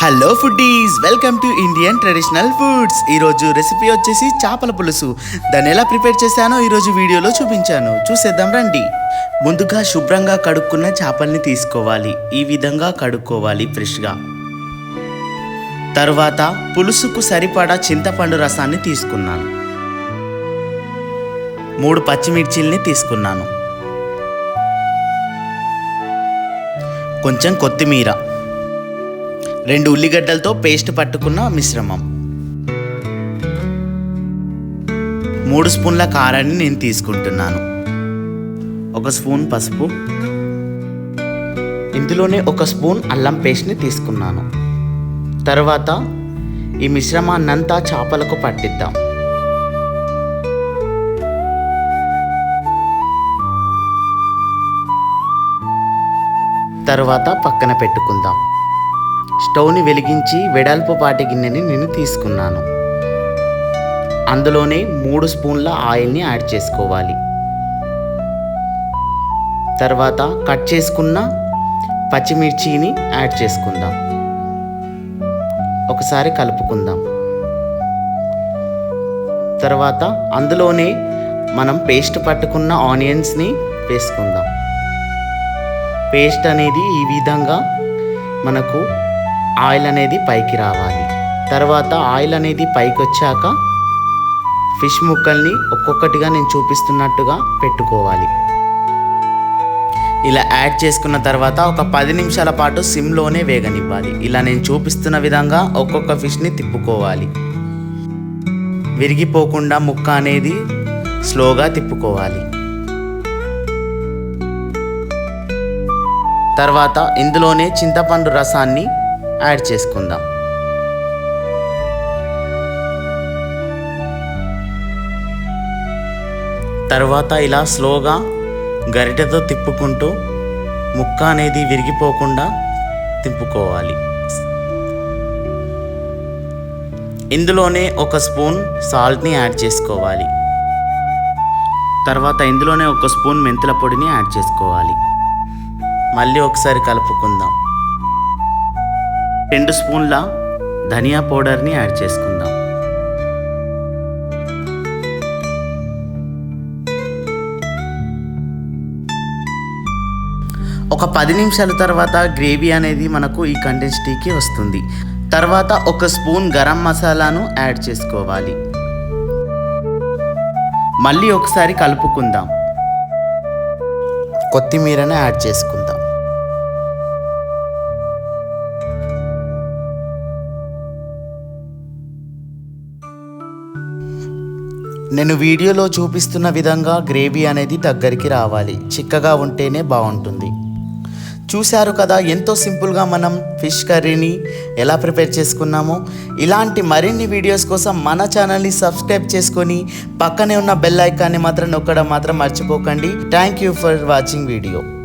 Hello foodies welcome to Indian traditional foods ఈరోజు recipe వచ్చేసి చేపల పులుసు. దాన్ని ఎలా ప్రిపేర్ చేశానో ఈరోజు వీడియోలో చూపించాను. చూసేద్దాం రండి. ముందుగా శుభ్రంగా కడుక్కున్న చేపల్ని తీసుకోవాలి. ఈ విధంగా కడుక్కోవాలి ఫ్రెష్గా. తర్వాత పులుసుకు సరిపడా చింతపండు రసాన్ని తీసుకున్నాను. మూడు పచ్చిమిర్చిల్ని తీసుకున్నాను. కొంచెం కొత్తిమీర. రెండు ఉల్లిగడ్డలతో పేస్ట్ పట్టుకున్న మిశ్రమం. మూడు స్పూన్ల కారాన్ని నేను తీసుకుంటున్నాను. ఒక స్పూన్ పసుపు. ఇందులోనే ఒక స్పూన్ అల్లం పేస్ట్ని తీసుకున్నాను. తర్వాత ఈ మిశ్రమాన్నంతా చేపలకు పట్టిద్దాం. తర్వాత పక్కన పెట్టుకుందాం. స్టవ్ని వెలిగించి వెడల్పు పాటి గిన్నెని నేను తీసుకున్నాను. అందులోనే మూడు స్పూన్ల ఆయిల్ని యాడ్ చేసుకోవాలి. తర్వాత కట్ చేసుకున్న పచ్చిమిర్చిని యాడ్ చేసుకుందాం. ఒకసారి కలుపుకుందాం. తర్వాత అందులోనే మనం పేస్ట్ పట్టుకున్న ఆనియన్స్ని వేసుకుందాం. పేస్ట్ అనేది ఈ విధంగా మనకు ఆయిల్ అనేది పైకి రావాలి. తర్వాత ఆయిల్ అనేది పైకి వచ్చాక ఫిష్ ముక్కల్ని ఒక్కొక్కటిగా నేను చూపిస్తున్నట్టుగా పెట్టుకోవాలి. ఇలా యాడ్ చేసుకున్న తర్వాత ఒక పది నిమిషాల పాటు సిమ్లోనే వేగనివ్వాలి. ఇలా నేను చూపిస్తున్న విధంగా ఒక్కొక్క ఫిష్ని తిప్పుకోవాలి. విరిగిపోకుండా ముక్క అనేది స్లోగా తిప్పుకోవాలి. తర్వాత ఇందులోనే చింతపండు రసాన్ని యాడ్ చేసుకుందాం. తర్వాత ఇలా స్లోగా గరిటెతో తిప్పుకుంటూ ముక్క అనేది విరిగిపోకుండా తిప్పుకోవాలి. ఇందులోనే ఒక స్పూన్ సాల్ట్ని యాడ్ చేసుకోవాలి. తర్వాత ఇందులోనే ఒక స్పూన్ మెంతుల పొడిని యాడ్ చేసుకోవాలి. మళ్ళీ ఒకసారి కలుపుకుందాం. రెండు స్పూన్ల ధనియా పౌడర్ని యాడ్ చేసుకుందాం. ఒక పది నిమిషాల తర్వాత గ్రేవీ అనేది మనకు ఈ కంటెన్సిటీకి వస్తుంది. తర్వాత ఒక స్పూన్ గరం మసాలాను యాడ్ చేసుకోవాలి. మళ్ళీ ఒకసారి కలుపుకుందాం. కొత్తిమీరను యాడ్ చేసుకుందాం. నేను వీడియోలో చూపిస్తున్న విధంగా గ్రేవీ అనేది దగ్గరికి రావాలి. చిక్కగా ఉంటేనే బాగుంటుంది. చూశారు కదా ఎంతో సింపుల్గా మనం ఫిష్ కర్రీని ఎలా ప్రిపేర్ చేసుకున్నామో? ఇలాంటి మరిన్ని వీడియోస్ కోసం మన ఛానల్ని సబ్స్క్రైబ్ చేసుకొని పక్కనే ఉన్న బెల్ ఐకాన్ని మాత్రం నొక్కడం మాత్రం మర్చిపోకండి. Thank you for watching video.